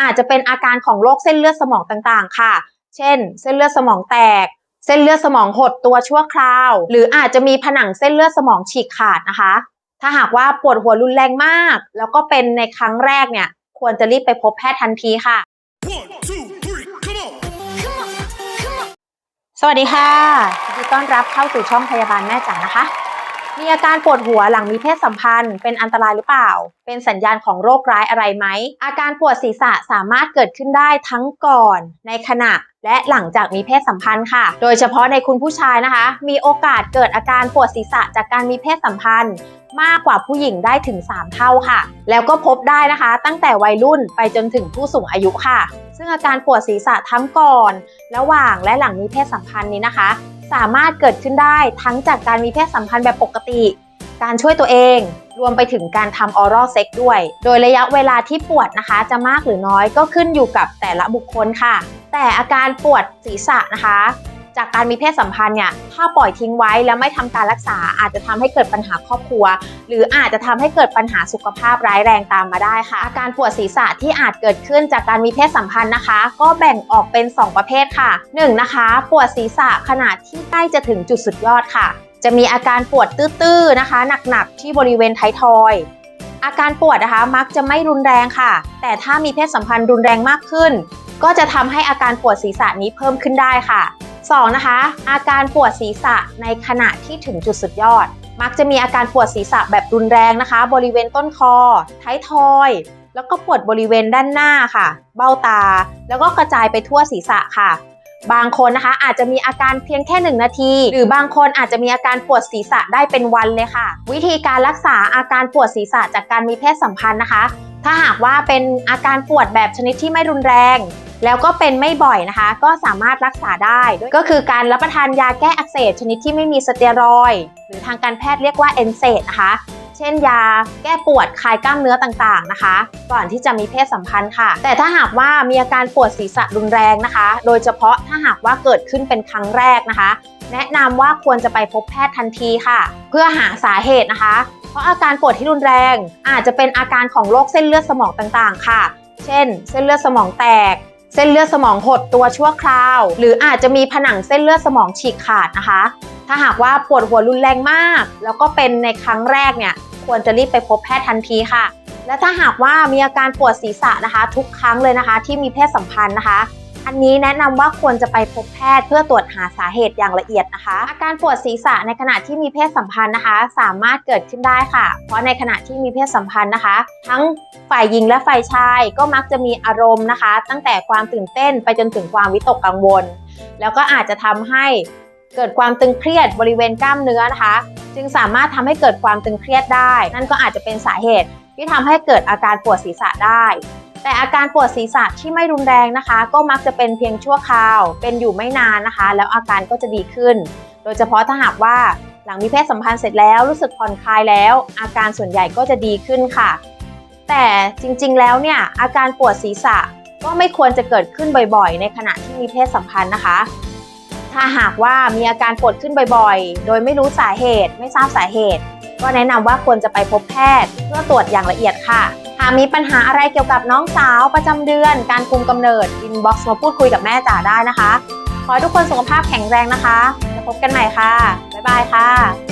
อาจจะเป็นอาการของโรคเส้นเลือดสมองต่างๆ ค่ะ เช่น เส้นเลือดสมองแตก เส้นเลือดสมองหดตัวชั่วคราว หรืออาจจะมีผนังเส้นเลือดสมองฉีกขาดนะคะ ถ้าหากว่าปวดหัวรุนแรงมาก แล้วก็เป็นในครั้งแรกเนี่ย ควรจะรีบไปพบแพทย์ทันทีค่ะ One, two, three, come on! สวัสดีค่ะยินดีต้อนรับเข้าสู่ช่องพยาบาลแม่จ๋านะคะ มีอาการปวดหัวหลังมีเพศสัมพันธ์ เป็นอันตรายหรือเปล่า เป็นสัญญาณของโรคร้ายอะไรไหม อาการปวดศีรษะสามารถเกิดขึ้นได้ทั้งก่อน ในขณะ และหลังจากมีเพศสัมพันธ์ค่ะ โดยเฉพาะในคุณผู้ชายนะคะ มีโอกาสเกิดอาการปวดศีรษะจากการมีเพศสัมพันธ์ มากกว่าผู้หญิงได้ถึง 3 เท่าค่ะ แล้วก็พบได้นะคะ ตั้งแต่วัยรุ่นไปจนถึงผู้สูงอายุค่ะ ซึ่งอาการปวดศีรษะทั้งก่อน ระหว่างและหลังมีเพศสัมพันธ์นี้นะคะ สามารถเกิดขึ้นได้ทั้งจากการมีเพศสัมพันธ์แบบปกติ การช่วยตัวเอง รวมไปถึงการทำออรัลเซ็กด้วย โดยระยะเวลาที่ปวดนะคะ จะมากหรือน้อยก็ขึ้นอยู่กับแต่ละบุคคลค่ะ แต่อาการปวดศีรษะนะคะ จากการมีเพศสัมพันธ์เนี่ยถ้าปล่อยทิ้งไว้แล้วไม่ทำการรักษา อาจจะทำให้เกิดปัญหาครอบครัว หรืออาจจะทำให้เกิดปัญหาสุขภาพร้ายแรงตามมาได้ค่ะ อาการปวดศีรษะที่อาจเกิดขึ้นจากการมีเพศสัมพันธ์นะคะ ก็แบ่งออกเป็น 2 ประเภทค่ะ 1. นะคะ ปวดศีรษะขณะที่ใกล้จะถึงจุดสุดยอดค่ะ จะมีอาการปวดตื้อๆนะคะ หนักๆที่บริเวณท้ายทอยอาการปวดนะคะมักจะไม่รุนแรงค่ะ แต่ถ้ามีเพศสัมพันธ์รุนแรงมากขึ้น ก็จะทำให้อาการปวดศีรษะนี้เพิ่มขึ้นได้ค่ะ 2. นะคะ อาการปวดศีรษะในขณะที่ถึงจุดสุดยอด มักจะมีอาการปวดศีรษะแบบรุนแรงนะคะ บริเวณต้นคอ ท้ายทอย แล้วก็ปวดบริเวณด้านหน้าค่ะ เบ้าตา แล้วก็กระจายไปทั่วศีรษะค่ะ บางคนนะคะอาจจะมีอาการเพียงแค่ 1 นาที หรือบางคนอาจจะมีอาการปวดศีรษะได้เป็นวันเลยค่ะ วิธีการรักษาอาการปวดศีรษะจากการมีเพศสัมพันธ์นะคะ ถ้าหากว่าเป็นอาการปวดแบบชนิดที่ไม่รุนแรง แล้วก็เป็นไม่บ่อยนะคะ ก็สามารถรักษาได้ ก็คือการรับประทานยาแก้อักเสบชนิดที่ไม่มีสเตียรอยหรือทางการแพทย์เรียกว่าเอนเซดนะคะ เช่นยาแก้ปวดคลายกล้ามเนื้อต่างๆนะคะ ก่อนที่จะมีเพศสัมพันธ์ค่ะ แต่ถ้าหากว่ามีอาการปวดศีรษะรุนแรงนะคะ โดยเฉพาะถ้าหากว่าเกิดขึ้นเป็นครั้งแรกนะคะ แนะนำว่าควรจะไปพบแพทย์ทันทีค่ะ เพื่อหาสาเหตุนะคะ เพราะอาการปวดที่รุนแรง อาจจะเป็นอาการของโรคเส้นเลือดสมองต่างๆ ค่ะ เช่น เส้นเลือดสมองแตก เส้นเลือดสมองหดตัวชั่วคราว หรืออาจจะมีผนังเส้นเลือดสมองฉีกขาดนะคะ ถ้าหากว่าปวดหัวรุนแรงมาก แล้วก็เป็นในครั้งแรกเนี่ยควรจะรีบไปพบแพทย์ทันทีค่ะ และถ้าหากว่ามีอาการปวดศีรษะนะคะ ทุกครั้งเลยนะคะ ที่มีเพศสัมพันธ์นะคะ อันนี้แนะนำว่าควรจะไปพบแพทย์เพื่อตรวจหาสาเหตุอย่างละเอียดนะคะ อาการปวดศีรษะในขณะที่มีเพศสัมพันธ์นะคะ สามารถเกิดขึ้นได้ค่ะ เพราะในขณะที่มีเพศสัมพันธ์นะคะ ทั้งฝ่ายหญิงและฝ่ายชายก็มักจะมีอารมณ์นะคะ ตั้งแต่ความตื่นเต้นไปจนถึงความวิตกกังวล แล้วก็อาจจะทำให้เกิดความตึงเครียดบริเวณกล้ามเนื้อนะคะ จึงสามารถทำให้เกิดความตึงเครียดได้ นั่นก็อาจจะเป็นสาเหตุที่ทำให้เกิดอาการปวดศีรษะได้ แต่อาการปวดศีรษะที่ไม่รุนแรงนะคะ ก็มักจะเป็นเพียงชั่วคราว เป็นอยู่ไม่นานนะคะ แล้วอาการก็จะดีขึ้น โดยเฉพาะถ้าหากว่าหลังมีเพศสัมพันธ์เสร็จแล้วรู้สึกผ่อนคลายแล้ว อาการส่วนใหญ่ก็จะดีขึ้นค่ะ แต่จริงๆแล้วเนี่ยอาการปวดศีรษะก็ไม่ควรจะเกิดขึ้นบ่อยๆ ในขณะที่มีเพศสัมพันธ์นะคะ ถ้าหากว่ามีอาการปวดขึ้นบ่อยๆ โดยไม่รู้สาเหตุ ไม่ทราบสาเหตุ ก็แนะนำว่าควรจะไปพบแพทย์เพื่อตรวจอย่างละเอียดค่ะากมีปัญหาอะไรเกี่ยวกับน้องสาวประจำเดือน การคุมกำเนิดอินบ็อกซ์มาพูดคุยกับแม่จ๋าได้นะคะ ขอให้ทุกคนสุขภาพแข็งแรงนะคะแล้วพบกันใหม่ค่ะ บ๊ายบายค่ะ